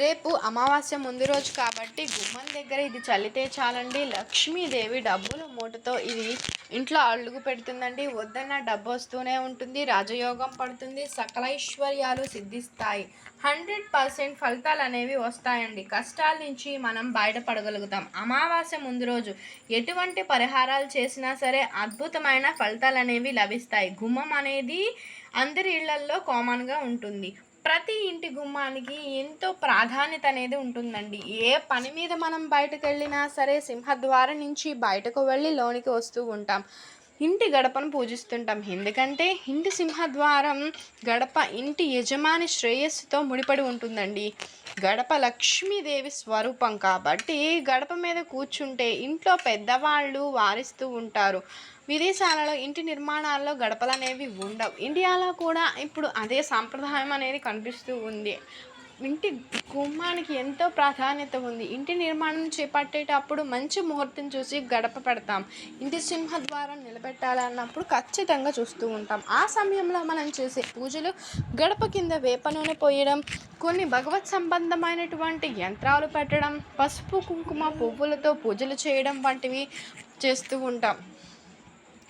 రేపు అమావాస్య ముందు రోజు కాబట్టి గుమ్మం దగ్గర ఇది చల్లితే చాలండి. లక్ష్మీదేవి డబ్బుల మూటతో ఇది ఇంట్లో అడుగు పెడుతుందండి. వద్దన్న డబ్బు వస్తూనే ఉంటుంది. రాజయోగం పడుతుంది. సకల ఐశ్వర్యాలు సిద్ధిస్తాయి. హండ్రెడ్ పర్సెంట్ ఫలితాలు అనేవి వస్తాయండి. కష్టాల నుంచి మనం బయటపడగలుగుతాం. అమావాస్య ముందు రోజు ఎటువంటి పరిహారాలు చేసినా సరే అద్భుతమైన ఫలితాలు అనేవి లభిస్తాయి. గుమ్మం అనేది అందరి ఇళ్ళల్లో కామన్గా ఉంటుంది. ప్రతి ఇంటి గుమ్మానికి ఎంతో ప్రాధాన్యత అనేది ఉంటుందండి. ఏ పని మీద మనం బయటకు వెళ్ళినా సరే సింహద్వారం నుంచి బయటకు వెళ్ళి లోనికి వస్తూ ఉంటాం. ఇంటి గడపను పూజిస్తుంటాం. ఎందుకంటే ఇంటి సింహద్వారం గడప ఇంటి యజమాని శ్రేయస్సుతో ముడిపడి ఉంటుందండి. గడప లక్ష్మీదేవి స్వరూపం కాబట్టి గడప మీద కూర్చుంటే ఇంట్లో పెద్దవాళ్ళు వారిస్తూ ఉంటారు. విదేశాలలో ఇంటి నిర్మాణాల్లో గడపలు అనేవి ఉండవు. ఇండియాలో కూడా ఇప్పుడు అదే సాంప్రదాయం అనేది కనిపిస్తూ ఉంది. ఇంటి గుమ్మానికి ఎంతో ప్రాధాన్యత ఉంది. ఇంటి నిర్మాణం చేపట్టేటప్పుడు మంచి ముహూర్తం చూసి గడప పెడతాం. ఇంటి సింహద్వారం నిలబెట్టాలన్నప్పుడు ఖచ్చితంగా చూస్తూ ఉంటాం. ఆ సమయంలో మనం చేసే పూజలు గడప కింద వేప నూనె పోయడం కొన్ని భగవత్ సంబంధమైనటువంటి యంత్రాలు పెట్టడం పసుపు కుంకుమ పువ్వులతో పూజలు చేయడం వంటివి చేస్తూ ఉంటాం.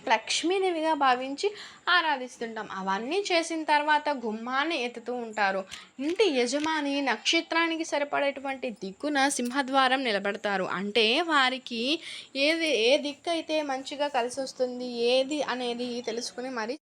లక్ష్మీదేవిగా భావించి ఆరాధిస్తుంటాం. అవన్నీ చేసిన తర్వాత గుమ్మాన్ని ఎత్తుతూ ఉంటారు. ఇంటి యజమాని నక్షత్రానికి సరిపడేటువంటి దిక్కున సింహద్వారం నిలబెడతారు. అంటే వారికి ఏది ఏ దిక్కు అయితే మంచిగా కలిసి వస్తుంది ఏది అనేది తెలుసుకుని మరి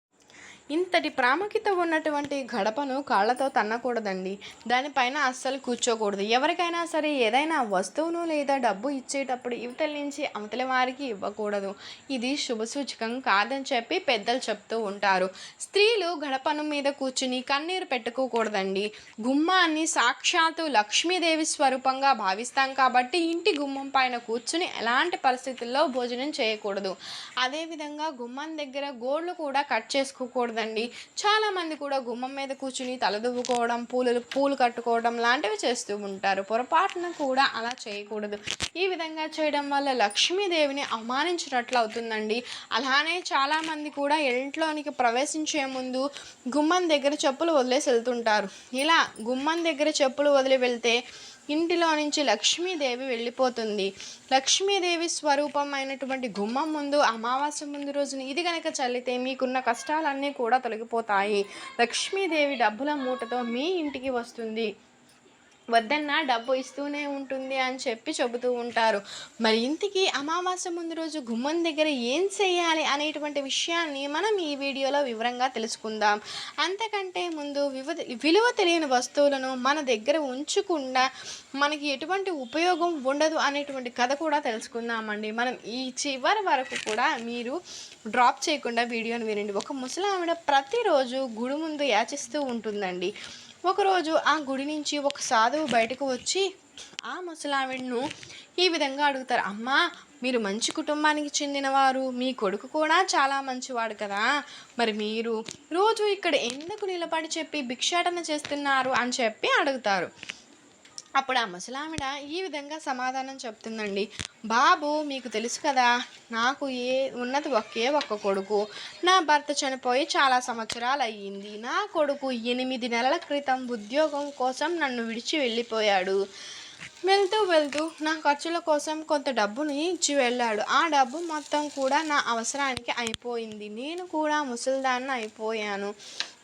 ఇంతటి ప్రాముఖ్యత ఉన్నటువంటి గడపను కాళ్ళతో తన్నకూడదండి. దానిపైన అస్సలు కూర్చోకూడదు. ఎవరికైనా సరే ఏదైనా వస్తువును లేదా డబ్బు ఇచ్చేటప్పుడు ఇవతల నుంచి అవతలి వారికి ఇవ్వకూడదు. ఇది శుభ సూచకం కాదని చెప్పి పెద్దలు చెప్తూ ఉంటారు. స్త్రీలు గడపను మీద కూర్చుని కన్నీరు పెట్టుకోకూడదండి. గుమ్మాన్ని సాక్షాత్తు లక్ష్మీదేవి స్వరూపంగా భావిస్తాం కాబట్టి ఇంటి గుమ్మం పైన కూర్చుని ఎలాంటి పరిస్థితుల్లో భోజనం చేయకూడదు. అదేవిధంగా గుమ్మం దగ్గర గోళ్ళు కూడా కట్ చేసుకోకూడదు కదండి చాలామంది కూడా గుమ్మం మీద కూర్చుని తలదువ్వుకోవడం పూలు పూలు కట్టుకోవడం లాంటివి చేస్తూ ఉంటారు. పొరపాటున కూడా అలా చేయకూడదు. ఈ విధంగా చేయడం వల్ల లక్ష్మీదేవిని అవమానించినట్లు అవుతుందండి. అలానే చాలామంది కూడా ఇంట్లోనికి ప్రవేశించే ముందు గుమ్మం దగ్గర చెప్పులు వదిలేసి వెళ్తుంటారు. ఇలా గుమ్మం దగ్గర చెప్పులు వదిలి వెళ్తే ఇంటిలో నుంచి లక్ష్మీదేవి వెళ్ళిపోతుంది. లక్ష్మీదేవి స్వరూపం అయినటువంటి గుమ్మం ముందు అమావాస్య ముందు రోజున ఇది కనుక చల్లితే మీకున్న కష్టాలన్నీ కూడా తొలగిపోతాయి. లక్ష్మీదేవి డబ్బుల మూటతో మీ ఇంటికి వస్తుంది. వద్దన్నా డబ్బు ఇస్తూనే ఉంటుంది అని చెప్పి చెబుతూ ఉంటారు. మరి ఇంటికి అమావాస్య ముందు రోజు గుమ్మం దగ్గర ఏం చేయాలి అనేటువంటి విషయాన్ని మనం ఈ వీడియోలో వివరంగా తెలుసుకుందాం. అంతకంటే ముందు వివ విలువ తెలియని వస్తువులను మన దగ్గర ఉంచకుండా మనకి ఎటువంటి ఉపయోగం ఉండదు అనేటువంటి కథ కూడా తెలుసుకుందామండి. మనం ఈ చివరి వరకు కూడా మీరు డ్రాప్ చేయకుండా వీడియోని వినండి. ఒక ముసలావిడ ప్రతిరోజు గుడి ముందు యాచిస్తూ ఉంటుందండి. ఒకరోజు ఆ గుడి నుంచి ఒక సాధువు బయటకు వచ్చి ఆ ముసలావిడను ఈ విధంగా అడుగుతారు. అమ్మా మీరు మంచి కుటుంబానికి చెందినవారు. మీ కొడుకు కూడా చాలా మంచివాడు కదా. మరి మీరు రోజు ఇక్కడ ఎందుకు నిలబడి చెప్పి భిక్షాటన చేస్తున్నారు? అని చెప్పి అడుగుతారు. అప్పుడు ఆ ముసలామిడ ఈ విధంగా సమాధానం చెప్తుందండి. బాబు మీకు తెలుసు కదా నాకు ఏ ఉన్నది ఒకే ఒక్క కొడుకు. నా భర్త చనిపోయి చాలా సంవత్సరాలు అయ్యింది నా కొడుకు ఎనిమిది నెలల క్రితం ఉద్యోగం కోసం నన్ను విడిచి వెళ్ళిపోయాడు. వెళ్తూ వెళ్తూ నా ఖర్చుల కోసం కొంత డబ్బుని ఇచ్చి వెళ్ళాడు. ఆ డబ్బు మొత్తం కూడా నా అవసరానికి అయిపోయింది. నేను కూడా ముసల్దాన్ని అయిపోయాను.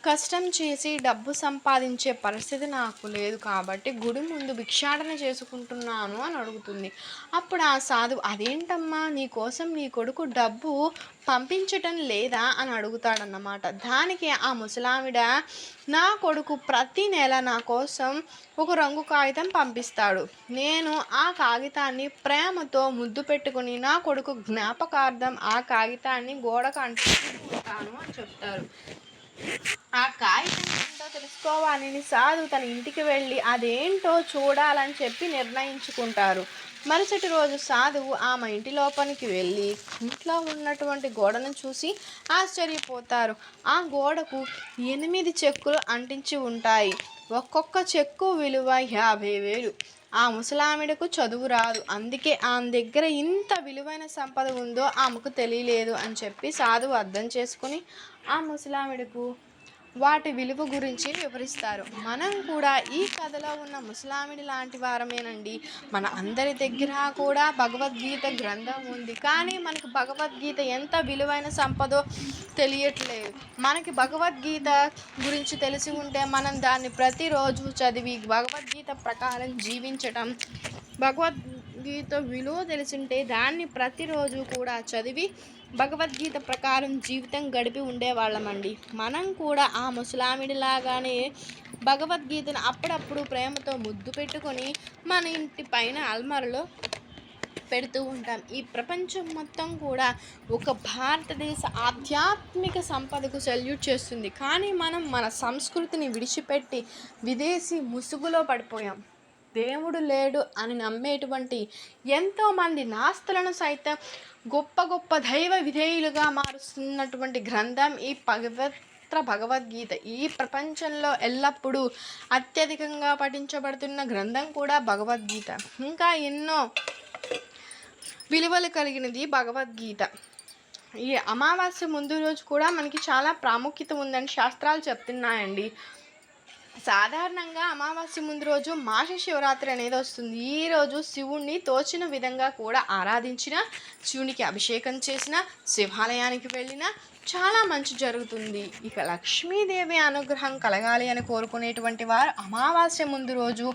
కష్టం చేసి డబ్బు సంపాదించే పరిస్థితి నాకు లేదు కాబట్టి గుడి ముందు భిక్షాటన చేసుకుంటున్నాను అని అడుగుతుంది. అప్పుడు ఆ సాధువు అదేంటమ్మా నీ కోసం నీ కొడుకు డబ్బు పంపించటం లేదా? అని అడుగుతాడన్నమాట. దానికి ఆ ముసలావిడ నా కొడుకు ప్రతి నెల నా కోసం ఒక రంగు కాగితం పంపిస్తాడు. నేను ఆ కాగితాన్ని ప్రేమతో ముద్దు పెట్టుకుని నా కొడుకు జ్ఞాపకార్థం ఆ కాగితాన్ని గోడకు అంటుకుంటాను అని చెప్తారు. ఆ కాగితం ఏంటో తెలుసుకోవాలని సాధు తన ఇంటికి వెళ్ళి అదేంటో చూడాలని చెప్పి నిర్ణయించుకుంటారు. మరుసటి రోజు సాధువు ఆమె ఇంటి లోపలికి వెళ్ళి ఇంట్లో ఉన్నటువంటి గోడను చూసి ఆశ్చర్యపోతారు. ఆ గోడకు ఎనిమిది చెక్కులు అంటించి ఉంటాయి. ఒక్కొక్క చెక్కు విలువ యాభై వేలు. ఆ ముసలామిడకు చదువు రాదు. అందుకే ఆమె దగ్గర ఇంత విలువైన సంపద ఉందో ఆమెకు తెలియలేదు అని చెప్పి సాధువు అర్థం చేసుకుని ఆ ముసలామిడకు వాటి విలువ గురించి వివరిస్తారు. మనం కూడా ఈ కథలో ఉన్న ముసలామిడి లాంటి వారమేనండి. మన అందరి దగ్గర కూడా భగవద్గీత గ్రంథం ఉంది. కానీ మనకు భగవద్గీత ఎంత విలువైన సంపదో తెలియట్లేదు. మనకి భగవద్గీత గురించి తెలిసి ఉంటే మనం దాన్ని ప్రతిరోజు చదివి భగవద్గీత ప్రకారం జీవించటం భగవద్ భగవద్గీత విలువ తెలిసింటే దాన్ని ప్రతిరోజు కూడా చదివి భగవద్గీత ప్రకారం జీవితం గడిపి ఉండేవాళ్ళమండి. మనం కూడా ఆ ముసలామిడిలాగానే భగవద్గీతను అప్పుడప్పుడు ప్రేమతో ముద్దు పెట్టుకొని మన ఇంటి పైన అల్మరలో పెడుతూ ఉంటాం. ఈ ప్రపంచం మొత్తం కూడా ఒక భారతదేశ ఆధ్యాత్మిక సంపదకు సెల్యూట్ చేస్తుంది. కానీ మనం మన సంస్కృతిని విడిచిపెట్టి విదేశీ ముసుగులో పడిపోయాం. దేవుడు లేడు అని నమ్మేటువంటి ఎంతోమంది నాస్తులను సైతం గొప్ప గొప్ప దైవ విధేయులుగా మారుస్తున్నటువంటి గ్రంథం ఈ పవిత్ర భగవద్గీత. ఈ ప్రపంచంలో ఎల్లప్పుడూ అత్యధికంగా పఠించబడుతున్న గ్రంథం కూడా భగవద్గీత. ఇంకా ఎన్నో విలువలు కలిగినది భగవద్గీత. ఈ అమావాస్య ముందు రోజు కూడా మనకి చాలా ప్రాముఖ్యత ఉందని శాస్త్రాలు చెప్తున్నాయండి. సాధారణంగా అమావాస్య ముందు రోజు మాష శివరాత్రి అనేది వస్తుంది. ఈ రోజు శివుణ్ణి తోచిన విధంగా కూడా ఆరాధించిన శివునికి అభిషేకం చేసిన శివాలయానికి వెళ్ళిన చాలా మంచి జరుగుతుంది. ఇక లక్ష్మీదేవి అనుగ్రహం కలగాలి అని కోరుకునేటువంటి వారు అమావాస్య ముందు రోజు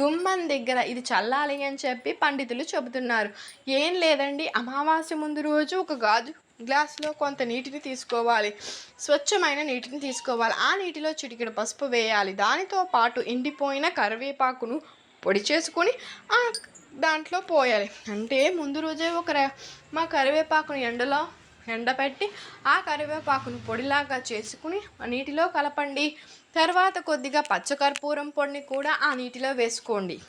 గుమ్మం దగ్గర ఇది చల్లాలి అని చెప్పి పండితులు చెబుతున్నారు. ఏం లేదండి అమావాస్య ముందు రోజు ఒక గాజు గ్లాస్లో కొంత నీటిని తీసుకోవాలి. స్వచ్ఛమైన నీటిని తీసుకోవాలి. ఆ నీటిలో చిటికెడు పసుపు వేయాలి. దానితో పాటు ఎండిపోయిన కరివేపాకును పొడి చేసుకొని ఆ దాంట్లో పోయాలి. అంటే ముందు రోజే ఒక మా కరివేపాకును ఎండలో ఎండబెట్టి ఆ కరివేపాకును పొడిలాగా చేసుకుని నీటిలో కలపండి. తర్వాత కొద్దిగా పచ్చకర్పూరం పొడిని కూడా ఆ నీటిలో వేసుకోండి.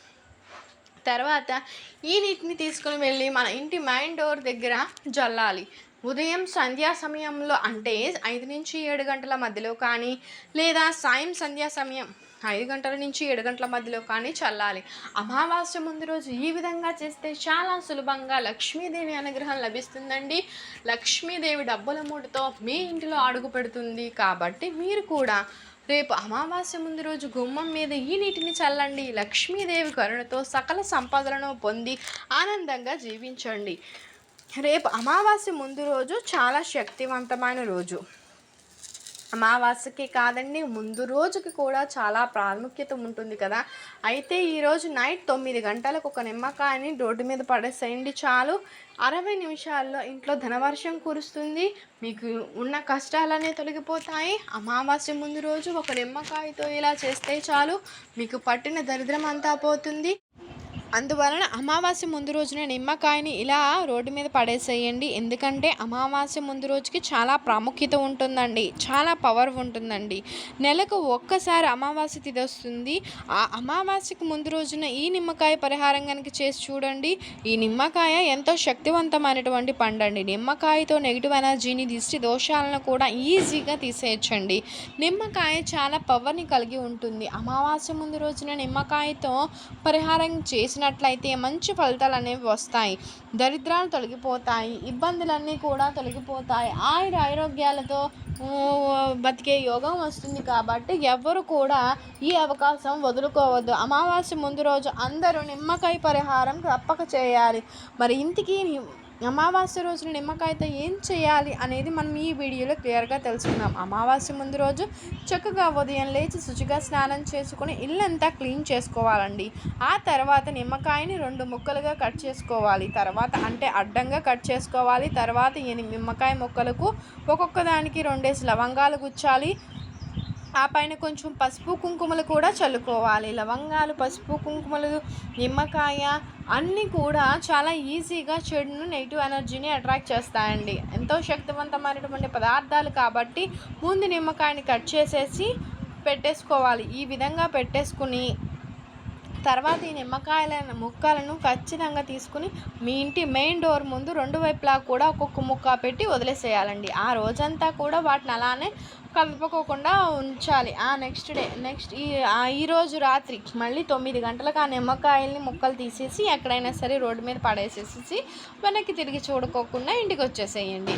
తర్వాత ఈ నీటిని తీసుకుని వెళ్ళి మన ఇంటి మైన్ డోర్ దగ్గర జల్లాలి. ఉదయం సంధ్యా సమయంలో అంటే ఐదు నుంచి ఏడు గంటల మధ్యలో కానీ లేదా సాయం సంధ్యా సమయం ఐదు గంటల నుంచి ఏడు గంటల మధ్యలో కానీ చల్లాలి. అమావాస్య ముందు రోజు ఈ విధంగా చేస్తే చాలా సులభంగా లక్ష్మీదేవి అనుగ్రహం లభిస్తుందండి. లక్ష్మీదేవి డబ్బుల మూటతో మీ ఇంటిలో అడుగు పెడుతుంది. కాబట్టి మీరు కూడా రేపు అమావాస్య ముందు రోజు గుమ్మం మీద ఈ నీటిని చల్లండి. లక్ష్మీదేవి కరుణతో సకల సంపదలను పొంది ఆనందంగా జీవించండి. రేపు అమావాస్య ముందు రోజు చాలా శక్తివంతమైన రోజు. అమావాస్యకి కాదండి ముందు రోజుకి కూడా చాలా ప్రాముఖ్యత ఉంటుంది కదా. అయితే ఈరోజు నైట్ తొమ్మిది గంటలకు ఒక నిమ్మకాయని రోడ్డు మీద పడేసేయండి చాలు. అరవై నిమిషాల్లో ఇంట్లో ధనవర్షం కురుస్తుంది. మీకు ఉన్న కష్టాలన్నీ తొలగిపోతాయి. అమావాస్య ముందు రోజు ఒక నిమ్మకాయతో ఇలా చేస్తే చాలు. మీకు పట్టిన దరిద్రం అంతా పోతుంది. అందువలన అమావాస్య ముందు రోజున నిమ్మకాయని ఇలా రోడ్డు మీద పడేసేయండి. ఎందుకంటే అమావాస్య ముందు రోజుకి చాలా ప్రాముఖ్యత ఉంటుందండి. చాలా పవర్ ఉంటుందండి. నెలకు ఒక్కసారి అమావాస్య తిథి వస్తుంది. ఆ అమావాస్యకు ముందు రోజున ఈ నిమ్మకాయ పరిహారం కనుక చేసి చూడండి. ఈ నిమ్మకాయ ఎంతో శక్తివంతమైనటువంటి పండండి. నిమ్మకాయతో నెగిటివ్ ఎనర్జీని దిష్టి దోషాలను కూడా ఈజీగా తీసేయచ్చండి. నిమ్మకాయ చాలా పవర్ని కలిగి ఉంటుంది. అమావాస్య ముందు రోజున నిమ్మకాయతో పరిహారం చేసినట్లయితే మంచి ఫలితాలు అనేవి వస్తాయి. దరిద్రాలు తొలగిపోతాయి. ఇబ్బందులన్నీ కూడా తొలగిపోతాయి. ఆయుర ఆరోగ్యాలతో బతికే యోగం వస్తుంది కాబట్టి ఎవ్వరు కూడా ఈ అవకాశం వదులుకోవద్దు. అమావాస్య ముందు రోజు అందరూ నిమ్మకాయ పరిహారం తప్పక చేయాలి. మరి ఇంటికి అమావాస్య రోజున నిమ్మకాయతో ఏం చేయాలి అనేది మనం ఈ వీడియోలో క్లియర్గా తెలుసుకుందాం. అమావాస్య ముందు రోజు చక్కగా ఉదయం లేచి శుచిగా స్నానం చేసుకుని ఇల్లంతా క్లీన్ చేసుకోవాలండి. ఆ తర్వాత నిమ్మకాయని రెండు ముక్కలుగా కట్ చేసుకోవాలి. తర్వాత అంటే అడ్డంగా కట్ చేసుకోవాలి. తర్వాత ఈ నిమ్మకాయ ముక్కలకు ఒక్కొక్క దానికి రెండేసి లవంగాలు గుచ్చాలి. ఆ పైన కొంచెం పసుపు కుంకుమలు కూడా చల్లుకోవాలి. లవంగాలు పసుపు కుంకుమలు నిమ్మకాయ అన్నీ కూడా చాలా ఈజీగా చెడును నెగిటివ్ ఎనర్జీని అట్రాక్ట్ చేస్తాయండి. ఎంతో శక్తివంతమైనటువంటి పదార్థాలు కాబట్టి ముందు నిమ్మకాయని కట్ చేసేసి పెట్టేసుకోవాలి. ఈ విధంగా పెట్టేసుకుని తర్వాత ఈ నిమ్మకాయల ముక్కలను ఖచ్చితంగా తీసుకుని మీ ఇంటి మెయిన్ డోర్ ముందు రెండు వైపులా కూడా ఒక్కొక్క ముక్క పెట్టి వదిలేసేయాలండి. ఆ రోజంతా కూడా వాటిని అలానే కలుపుకోకుండా ఉంచాలి. ఆ నెక్స్ట్ డే నెక్స్ట్ ఈ ఈరోజు రాత్రి మళ్ళీ తొమ్మిది గంటలకు ఆ నిమ్మకాయల్ని ముక్కలు తీసేసి ఎక్కడైనా సరే రోడ్డు మీద పడేసేసి వెనక్కి తిరిగి చూడుకోకుండా ఇంటికి వచ్చేసేయండి.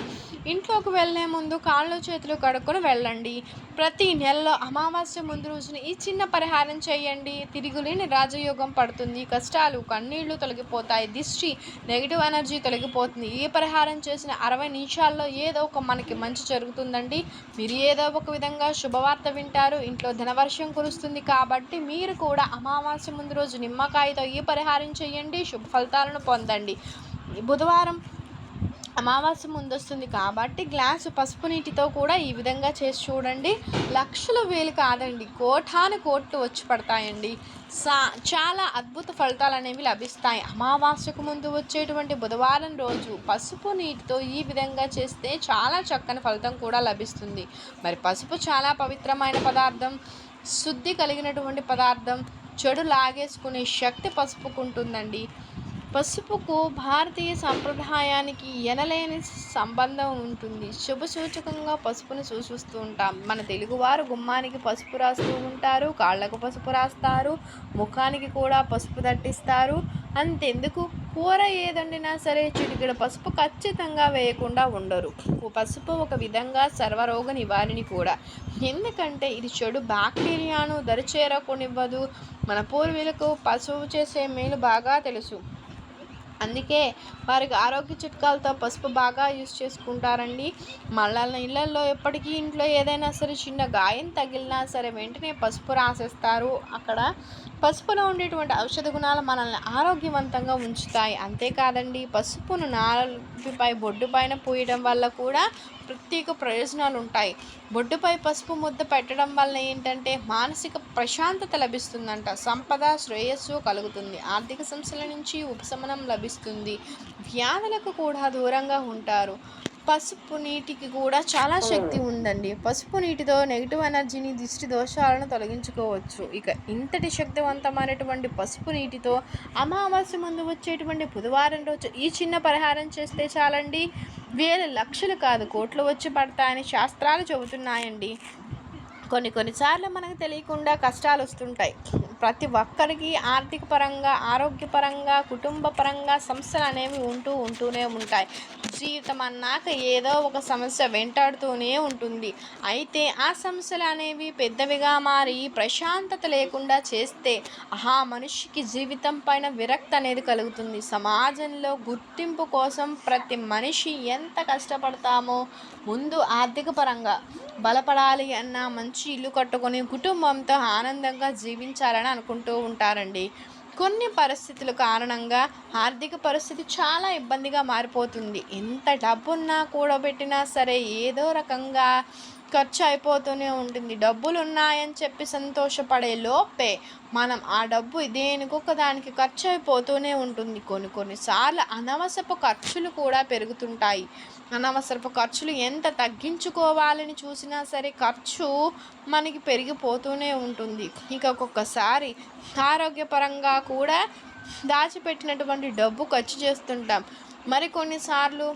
ఇంట్లోకి వెళ్ళే ముందు కాళ్ళు చేతులు కడుక్కొని వెళ్ళండి. ప్రతి నెలలో అమావాస్య ముందు రోజున ఈ చిన్న పరిహారం చేయండి. తిరుగులేని రాజయోగం పడుతుంది. కష్టాలు కన్నీళ్ళు తొలగిపోతాయి. దిష్టి నెగిటివ్ ఎనర్జీ తొలగిపోతుంది. ఈ పరిహారం చేసిన అరవై నిమిషాల్లో ఏదో ఒక మనకి మంచి జరుగుతుందండి. మీరు ఏదో ఒక విధంగా శుభవార్త వింటారు. ఇంట్లో ధనవర్షం కురుస్తుంది కాబట్టి మీరు కూడా అమావాస్య ముందు రోజు నిమ్మకాయతో ఈ పరిహారం చేయండి. శుభ ఫలితాలను పొందండి. బుధవారం అమావాస్య ముందు వస్తుంది కాబట్టి గ్లాసు పసుపు నీటితో కూడా ఈ విధంగా చేసి చూడండి. లక్షల వేలు కాదండి. కోటాను కోట్లు వచ్చి పడతాయండి. సా చాలా అద్భుత ఫలితాలు అనేవి లభిస్తాయి. అమావాస్యకు ముందు వచ్చేటువంటి బుధవారం రోజు పసుపు నీటితో ఈ విధంగా చేస్తే చాలా చక్కని ఫలితం కూడా లభిస్తుంది. మరి పసుపు చాలా పవిత్రమైన పదార్థం. శుద్ధి కలిగినటువంటి పదార్థం. చెడు లాగేసుకునే శక్తి పసుపుకుంటుందండి పసుపుకు భారతీయ సంప్రదాయానికి ఎనలేని సంబంధం ఉంటుంది. శుభ సూచకంగా పసుపును సూచిస్తూ ఉంటాం. మన తెలుగువారు గుమ్మానికి పసుపు రాస్తూ ఉంటారు కాళ్ళకు పసుపు రాస్తారు ముఖానికి కూడా పసుపు దట్టిస్తారు అంతెందుకు? కూర ఏదండినా సరే చిటికెడ పసుపు ఖచ్చితంగా వేయకుండా ఉండరు. పసుపు ఒక విధంగా సర్వరోగ నివారిణి కూడా. ఎందుకంటే ఇది చెడు బ్యాక్టీరియాను దరిచేరకునివ్వదు. మన పూర్వీకులకు పసుపు చేసే మేలు బాగా తెలుసు. అందుకే వారికి ఆరోగ్య చిట్కాలతో పసుపు బాగా యూజ్ చేసుకుంటారండి. మళ్ళీ ఇళ్ళల్లో ఎప్పటికీ ఇంట్లో ఏదైనా సరే చిన్న గాయం తగిలినా సరే వెంటనే పసుపు రాసేస్తారు. అక్కడ పసుపులో ఉండేటువంటి ఔషధ గుణాలు మనల్ని ఆరోగ్యవంతంగా ఉంచుతాయి. అంతేకాదండి పసుపును నాలుగుపై బొడ్డు పైన పూయడం వల్ల కూడా ప్రత్యేక ప్రయోజనాలు ఉంటాయి బొడ్డుపై పసుపు ముద్ద పెట్టడం వల్ల ఏంటంటే మానసిక ప్రశాంతత లభిస్తుందంట. సంపద శ్రేయస్సు కలుగుతుంది. ఆర్థిక సమస్యల నుంచి ఉపశమనం లభిస్తుంది. వ్యాధులకు కూడా దూరంగా ఉంటారు. పసుపు నీటికి కూడా చాలా శక్తి ఉందండి. పసుపు నీటితో నెగిటివ్ ఎనర్జీని దిష్టి దోషాలను తొలగించుకోవచ్చు. ఇక ఇంతటి శక్తివంతమైనటువంటి పసుపు నీటితో అమావాస్య ముందు వచ్చేటువంటి బుధవారం రోజు ఈ చిన్న పరిహారం చేస్తే చాలండి. వేల లక్షలు కాదు కోట్లు వచ్చి పడతాయని శాస్త్రాలు చెబుతున్నాయండి. కొన్ని కొన్నిసార్లు మనకు తెలియకుండా కష్టాలు వస్తుంటాయి. ప్రతి ఒక్కరికి ఆర్థిక పరంగా ఆరోగ్యపరంగా కుటుంబ పరంగా సమస్యలు అనేవి ఉంటూ ఉంటూనే ఉంటాయి. జీవితం అన్నాక ఏదో ఒక సమస్య వెంటాడుతూనే ఉంటుంది. అయితే ఆ సమస్యలు అనేవి పెద్దవిగా మారి ప్రశాంతత లేకుండా చేస్తే ఆ మనిషికి జీవితం పైన విరక్తి అనేది కలుగుతుంది. సమాజంలో గుర్తింపు కోసం ప్రతి మనిషి ఎంత కష్టపడతామో ముందు ఆర్థిక పరంగా బలపడాలి అన్న మంచి ఇల్లు కట్టుకొని కుటుంబంతో ఆనందంగా జీవించాలని అనుకుంటూ ఉంటారండి. కొన్ని పరిస్థితుల కారణంగా ఆర్థిక పరిస్థితి చాలా ఇబ్బందిగా మారిపోతుంది. ఎంత డబ్బున్నా కూడబెట్టినా సరే ఏదో రకంగా ఖర్చు అయిపోతూనే ఉంటుంది. డబ్బులు ఉన్నాయని చెప్పి సంతోషపడే లోపే మనం ఆ డబ్బు దేనికొక దానికి ఖర్చు అయిపోతూనే ఉంటుంది. కొన్ని కొన్నిసార్లు అనవసరపు ఖర్చులు కూడా పెరుగుతుంటాయి. అనవసరపు ఖర్చులు ఎంత తగ్గించుకోవాలని చూసినా సరే ఖర్చు మనకి పెరిగిపోతూనే ఉంటుంది. ఇక ఒక్కొక్కసారి ఆరోగ్యపరంగా కూడా దాచిపెట్టినటువంటి డబ్బు ఖర్చు చేస్తుంటాం. మరి కొన్నిసార్లు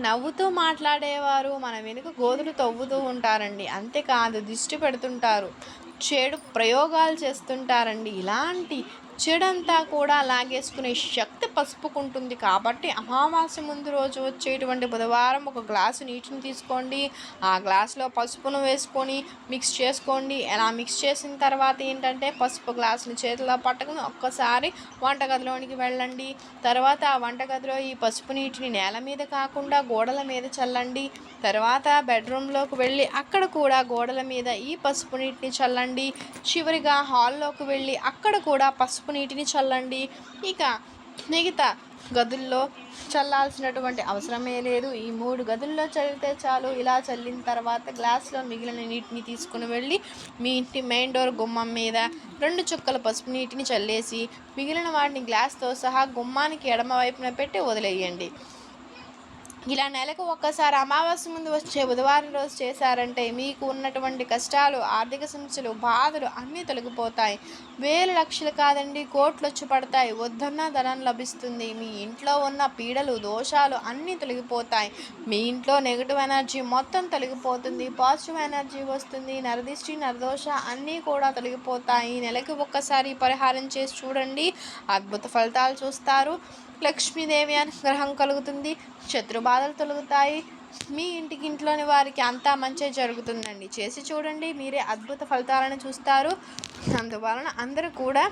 నవ్వుతూ మాట్లాడేవారు మన వెనుక గోధులు తవ్వుతూ ఉంటారండి. అంతేకాదు దిష్టి పెడుతుంటారు చెడు ప్రయోగాలు చేస్తుంటారండి. ఇలాంటి చెడంతా కూడా లాగేసుకునే శక్తి పసుపుకుంటుంది కాబట్టి అమావాస్య ముందు రోజు వచ్చేటువంటి బుధవారం ఒక గ్లాసు నీటిని తీసుకోండి. ఆ గ్లాసులో పసుపును వేసుకొని మిక్స్ చేసుకోండి. అలా మిక్స్ చేసిన తర్వాత ఏంటంటే పసుపు గ్లాసుని చేతిలో పట్టుకుని ఒక్కసారి వంటగదిలోనికి వెళ్ళండి. తర్వాత ఆ వంటగదిలో ఈ పసుపు నీటిని నేల మీద కాకుండా గోడల మీద చల్లండి. తర్వాత బెడ్రూమ్లోకి వెళ్ళి అక్కడ కూడా గోడల మీద ఈ పసుపు నీటిని చల్లండి. చివరిగా హాల్లోకి వెళ్ళి అక్కడ కూడా పసుపు నీటిని చల్లండి. ఇక మిగతా గదుల్లో చల్లాల్సినటువంటి అవసరమే లేదు. ఈ మూడు గదుల్లో చల్లితే చాలు. ఇలా చల్లిన తర్వాత గ్లాస్లో మిగిలిన నీటిని తీసుకుని వెళ్ళి మీ ఇంటి మెయిన్ డోర్ గుమ్మం మీద రెండు చుక్కల పసుపు నీటిని చల్లేసి మిగిలిన వాటిని గ్లాస్తో సహా గుమ్మానికి ఎడమ వైపున పెట్టి వదిలేయండి. ఇలా నెలకు ఒక్కసారి అమావాస్య ముందు వచ్చే బుధవారం రోజు చేశారంటే మీకు ఉన్నటువంటి కష్టాలు ఆర్థిక సమస్యలు బాధలు అన్నీ తొలగిపోతాయి. వేలు లక్షలు కాదండి కోట్లు వచ్చి పడతాయి. వద్దన్న ధనం లభిస్తుంది. మీ ఇంట్లో ఉన్న పీడలు దోషాలు అన్నీ తొలగిపోతాయి. మీ ఇంట్లో నెగిటివ్ ఎనర్జీ మొత్తం తొలగిపోతుంది. పాజిటివ్ ఎనర్జీ వస్తుంది. నరదిష్టి నరదోష అన్నీ కూడా తొలగిపోతాయి. నెలకు ఒక్కసారి పరిహారం చేసి చూడండి. అద్భుత ఫలితాలు చూస్తారు. లక్ష్మీదేవి అనుగ్రహం కలుగుతుంది. శత్రు బాధలు తొలగుతాయి. మీ ఇంటికి ఇంట్లోని వారికి అంతా మంచి జరుగుతుందండి. చేసి చూడండి మీరే అద్భుత ఫలితాలను చూస్తారు. అందువలన అందరూ కూడా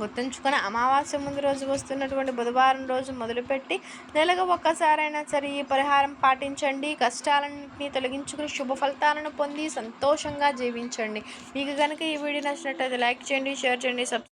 గుర్తుంచుకుని అమావాస్య ముందు రోజు వస్తున్నటువంటి బుధవారం రోజు మొదలుపెట్టి నెలకు ఒక్కసారైనా సరే ఈ పరిహారం పాటించండి. కష్టాలన్నింటినీ తొలగించుకుని శుభ ఫలితాలను పొంది సంతోషంగా జీవించండి. మీకు కనుక ఈ వీడియో నచ్చినట్లయితే లైక్ చేయండి షేర్ చేయండి సబ్స్క్రైబ్